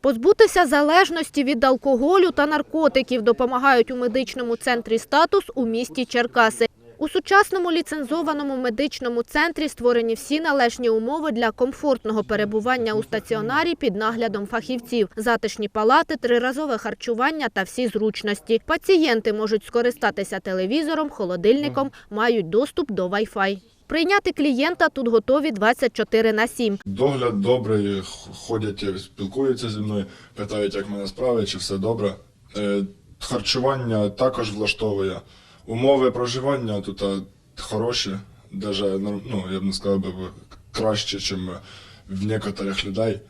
Позбутися залежності від алкоголю та наркотиків допомагають у медичному центрі «Статус» у місті Черкаси. У сучасному ліцензованому медичному центрі створені всі належні умови для комфортного перебування у стаціонарі під наглядом фахівців. Затишні палати, триразове харчування та всі зручності. Пацієнти можуть скористатися телевізором, холодильником, мають доступ до Wi-Fi. Прийняти клієнта тут готові 24 на 7. Догляд добрий, ходять, спілкуються зі мною, питають, як мене справи, чи все добре. Е, Харчування також влаштовує. Умови проживання тут хороші, даже, ну, я б не сказав би краще, ніж в некоторих людей.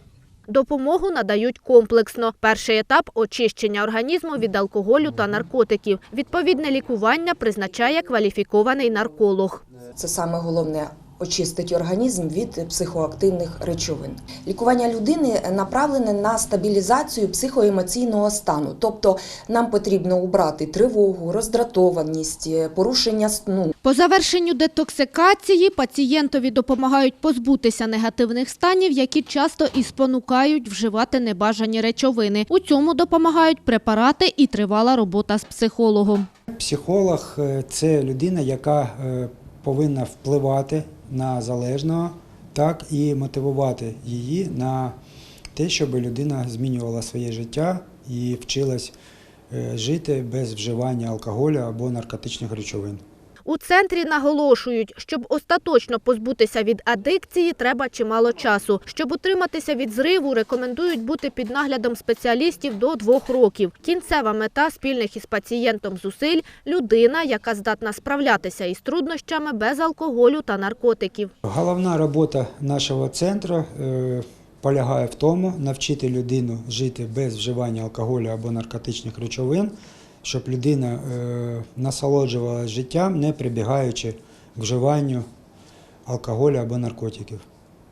Допомогу надають комплексно. Перший етап – очищення організму від алкоголю та наркотиків. Відповідне лікування призначає кваліфікований нарколог. Це саме головне очистить організм від психоактивних речовин. Лікування людини направлене на стабілізацію психоемоційного стану, тобто нам потрібно убрати тривогу, роздратованість, порушення сну. По завершенню детоксикації пацієнтові допомагають позбутися негативних станів, які часто і спонукають вживати небажані речовини. У цьому допомагають препарати і тривала робота з психологом. Психолог е, це людина, яка е, повинна впливати на залежного, так і мотивувати її на те, щоб людина змінювала своє життя і вчилась е, жити без вживання алкоголю або наркотичних речовин. У центрі наголошують, щоб остаточно позбутися від адикції, треба чимало часу. Щоб утриматися від зриву, рекомендують бути під наглядом спеціалістів до двох років. Кінцева мета спільних із пацієнтом зусиль – людина, яка здатна справлятися із труднощами без алкоголю та наркотиків. Головна робота нашого центру е, полягає в тому, навчити людину жити без вживання алкоголю або наркотичних речовин, щоб людина е, насолоджувалася життям, не прибігаючи к вживанню алкоголю або наркотиків.